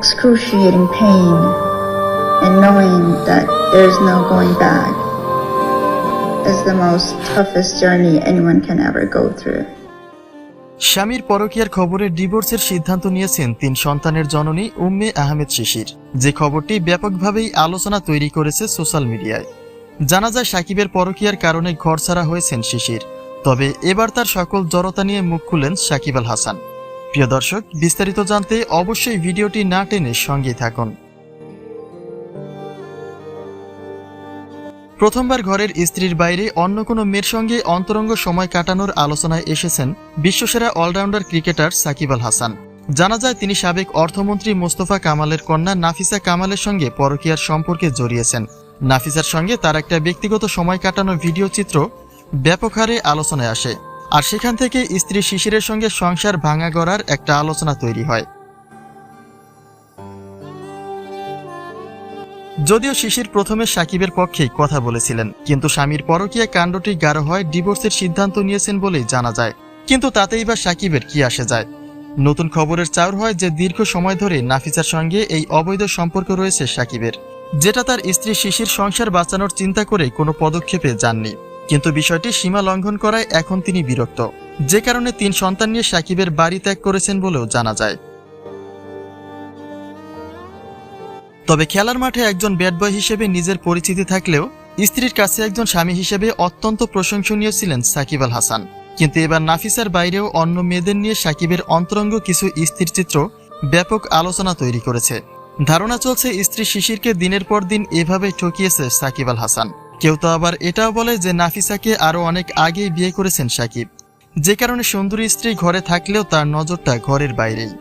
excruciating pain and knowing that there's no going back is the most toughest journey anyone can ever go through. স্বামীর পরকীয়ার খবরে ডিভোর্সের সিদ্ধান্ত নিয়েছেন তিন সন্তানের জননী উম্মে আহমেদ শিশির। যে খবরটি ব্যাপকভাবেই আলোচনা তৈরি করেছে সোশ্যাল মিডিয়ায়। জানা যায় সাকিবের পরকীয়ার কারণে ঘর ছাড়া হয়েছেন শিশির। তবে এবার তার সকল জড়তা নিয়ে মুখ খুললেন সাকিব আল হাসান। প্রিয় দর্শক, বিস্তারিত জানতে অবশ্যই ভিডিওটি না টেনে সঙ্গে থাকুন। প্রথমবার ঘরের স্ত্রীর বাইরে অন্য কোনো মেয়ের সঙ্গে অন্তরঙ্গ সময় কাটানোর আলোচনায় এসেছেন বিশ্বসেরা অলরাউন্ডার ক্রিকেটার সাকিব আল হাসান। জানা যায়, তিনি সাবেক অর্থমন্ত্রী মোস্তফা কামালের কন্যা নাফিসা কামালের সঙ্গে পরকীয়ার সম্পর্কে জড়িয়েছেন। নাফিসার সঙ্গে তার একটা ব্যক্তিগত সময় কাটানো ভিডিও চিত্র ব্যাপক হারে আলোচনায় আসে। আর সেখান থেকে স্ত্রী শিশিরের সঙ্গে সংসার ভাঙা গড়ার একটা আলোচনা তৈরি হয়। যদিও শিশির প্রথমে সাকিবের পক্ষেই কথা বলেছিলেন, কিন্তু স্বামীর পরকীয়া কাণ্ডটি গাঢ় হয় ডিভোর্সের সিদ্ধান্ত নিয়েছেন বলেই জানা যায়। কিন্তু তাতেই বা সাকিবের কি আসে যায়? নতুন খবরের চাউর হয় যে দীর্ঘ সময় ধরে নাফিসার সঙ্গে এই অবৈধ সম্পর্ক রয়েছে সাকিবের, যেটা তার স্ত্রী শিশির সংসার বাঁচানোর চিন্তা করে কোনো পদক্ষেপে যাননি। কিন্তু বিষয়টি সীমা লঙ্ঘন করায় এখন তিনি বিরক্ত। যে কারণে তিন সন্তান নিয়ে সাকিবের বাড়ি ত্যাগ করেছেন বলেও জানা যায়। তবে খেলার মাঠে একজন ব্যাট বয় হিসেবে নিজের পরিচিতি থাকলেও স্ত্রীর কাছে একজন স্বামী হিসেবে অত্যন্ত প্রশংসনীয় ছিলেন সাকিব আল হাসান। কিন্তু এবার নাফিসার বাইরেও অন্য মেয়েদের নিয়ে সাকিবের অন্তরঙ্গ কিছু স্ত্রীর চিত্র ব্যাপক আলোচনা তৈরি করেছে। ধারণা চলছে স্ত্রী শিশিরকে দিনের পর দিন এভাবে ঠকিয়েছে সাকিব আল হাসান। কেউ তো আবার এটাও বলে যে নাফিসাকে আরও অনেক আগেই বিয়ে করেছেন সাকিব। যে কারণে সুন্দরী স্ত্রী ঘরে থাকলেও তার নজরটা ঘরের বাইরেই।